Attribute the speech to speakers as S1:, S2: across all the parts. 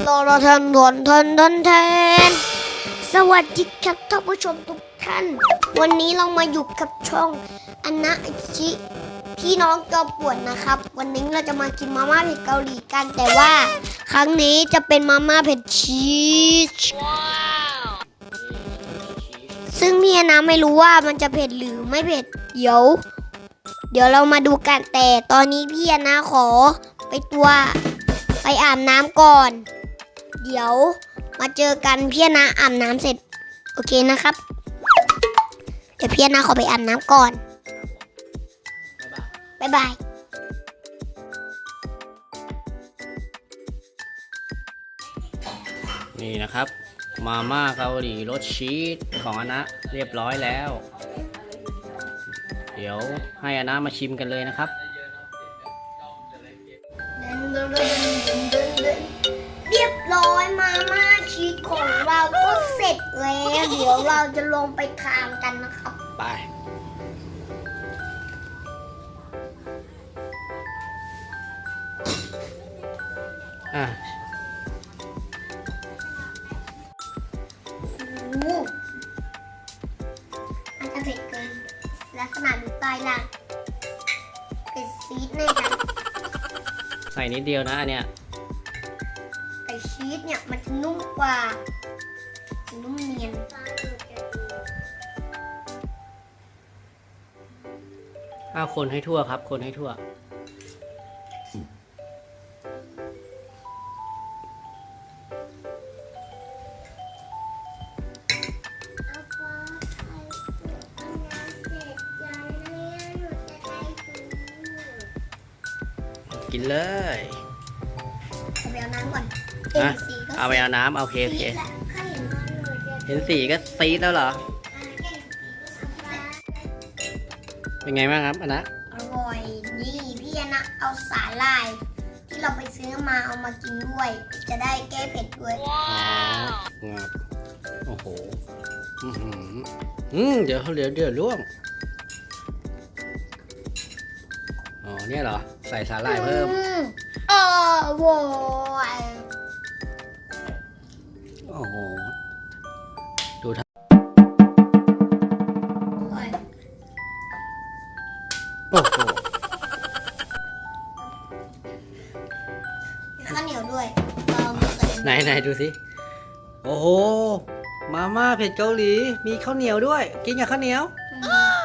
S1: โลโลทนทนทนทนเทน สวัสดีครับท่านผู้ชมทุกท่าน วันนี้เรามาอยู่กับช่องอนาชิพี่น้องเกาปวนนะครับ วันนี้เราจะมากินมาม่าเผ็ดเกาหลีกัน แต่ว่า ครั้งนี้จะเป็นมาม่าเผ็ดชีสซึ่งพี่อนาไม่รู้ว่ามันจะเผ็ดหรือไม่เผ็ดเดี๋ยว เดี๋ยวเรามาดูกันแต่ตอนนี้พี่อนาขอไปตัวไปอาบน้ำก่อน เดี๋ยวมาเจอกันพี่นาอาบน้ำเสร็จ โอเคนะครับ เดี๋ยวพี่นาขอไปอาบน้ำก่อนบ๊ายบาย
S2: นี่นะครับ มาม่าเกาหลีรสชีสของอนะเรียบร้อยแล้ว เดี๋ยวให้อนะมาชิมกันเลยนะครับ
S1: เดี๋ยวเราจะลงไปทานกันนะครับ
S2: ไป อะ
S1: โอ้โหมันจะเผ็ดเกินลักษณะดูใต้ล่างเป็นซีดแน่จัง
S2: ใส่นิดเดียวนะอันเนี้ย
S1: แต่ชีสเนี่ยมันจะนุ่มกว่า นุ่มเนียน
S2: อ้าวคนให้ทั่วครับ คนให้ทั่ว กินเลย
S1: เอาไปเอาน้ำก่อน
S2: ฮะ
S1: เอ็นสีก็
S2: เอาไปเอาน้ำโอเคโอเค
S1: เห็น
S2: สีก็ซีดแล้วเหรอ
S1: อ่าแค่สีก็ซีดละ
S2: เป็นไงบ้างครับอนะ
S1: อร่อยนี่พี่อนะเอาสาหร่าย ที่เราไปซื้อมาเอามากินด้วย จะได้แก้เผ็ดด้วย
S2: อ๋องับโอ้โห อือหืออืมเดี๋ยวเดี๋ยวเดี๋ยวล่วง อ๋อ เนี่ยเหรอ ใส่สาหร่ายเพิ่ม
S1: อืมอร่อย
S2: โอ้โห โอ้โห
S1: มีข้าวเหนียวด้วยเรามาใส่
S2: ไหนไหนดูสิ โอ้โห มาม่าเผ็ดเกาหลี มีข้าวเหนียวด้วย กินกับข้าวเหนียว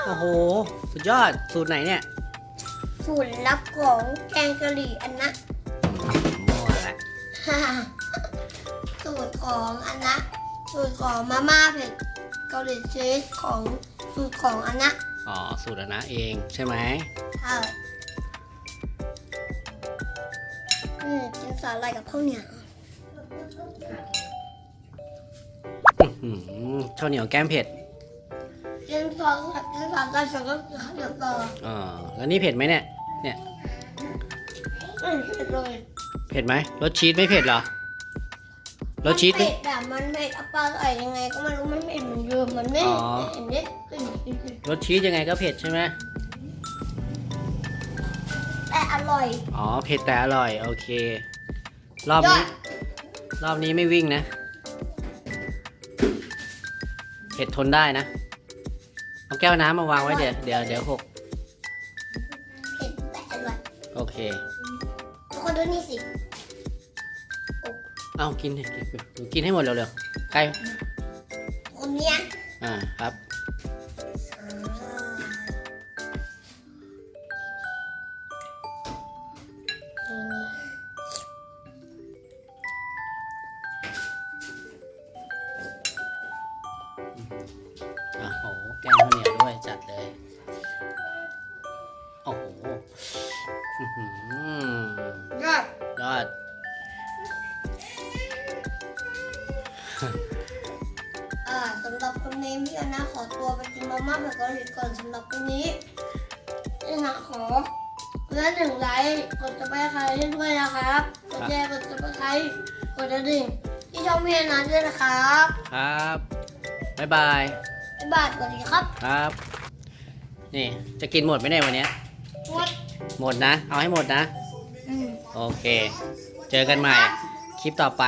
S2: โอ้โห สุดยอด สูตรไหนเนี่ย
S1: สูตรลับของแกงกะหรี่อันนะ
S2: มั่วละ
S1: สูตรของอันนะสูตรของมาม่าเผ็ดเกาหลีชีสของสูตรของอันนะ
S2: อ๋อ สูตรอนะเองใช่ไหม
S1: ใช่อืมกินสาหร่ายกับข้าวเหนียว
S2: อื้อหือข้าวเหนียวแก้มเผ็ด
S1: กินสองกินสามกันสองก็ข้าวเหนียวต่อ
S2: อ๋อแล้วนี่เผ็ดไหมเนี่ยเนี่ย
S1: อืมเผ็ดเลย
S2: เผ็ดไหมรสชีสไม่เผ็ดเหรอรสชีส
S1: มันเผ็ดอะมันเผ็ดอะปลาใส่ยังไงก็ไม่รู้มันเผ็ดเหมือนเดิมมันไม่
S2: อ๋อ
S1: เห็นเด็ด
S2: รสชีสยังไงก็เผ็ดใช่ไหม
S1: แต่อร่อย
S2: อ๋อ เผ็ดแต่อร่อย โอเค รอบ
S1: ยอ
S2: นี้
S1: ด
S2: รอบนี้ไม่วิ่งนะ เผ็ดทนได้นะ เอาแก้วน้ำมาวางไว้เดี๋ยวเดี๋ยวเดี๋ยวหก
S1: เผ็ดแต่อร่อย
S2: โอเค
S1: ทุกคนดูนี่สิ
S2: เอากินดิกินหนูกินให้หมดเร็วๆใกล้
S1: คนเนี้ย
S2: อ่า ครับ ย
S1: อด
S2: ยอด
S1: อ่าสำหรับคนนี้พี่อนาขอตัวไปกินมาม่าแบบเกาหลีก่อนสำหรับวันนี้พี่อนาขอเพื่อหนึ่งไลค์กดจะไปใครให้ด้วยนะครับกดแชร์กดจะไปใครกดกระดิ่งที่ช่องพี่อนาด้วยนะครับ
S2: ครับบ๊ายบาย
S1: บ๊ายบายสวัสดีครับ
S2: ครับ นี่จะกินหมดไหมเนี่ยวันเนี้ย
S1: งด
S2: หมดนะ เอาให้หมดนะ
S1: อืม
S2: โอเค เจอกันใหม่
S1: บ
S2: คลิปต่อไป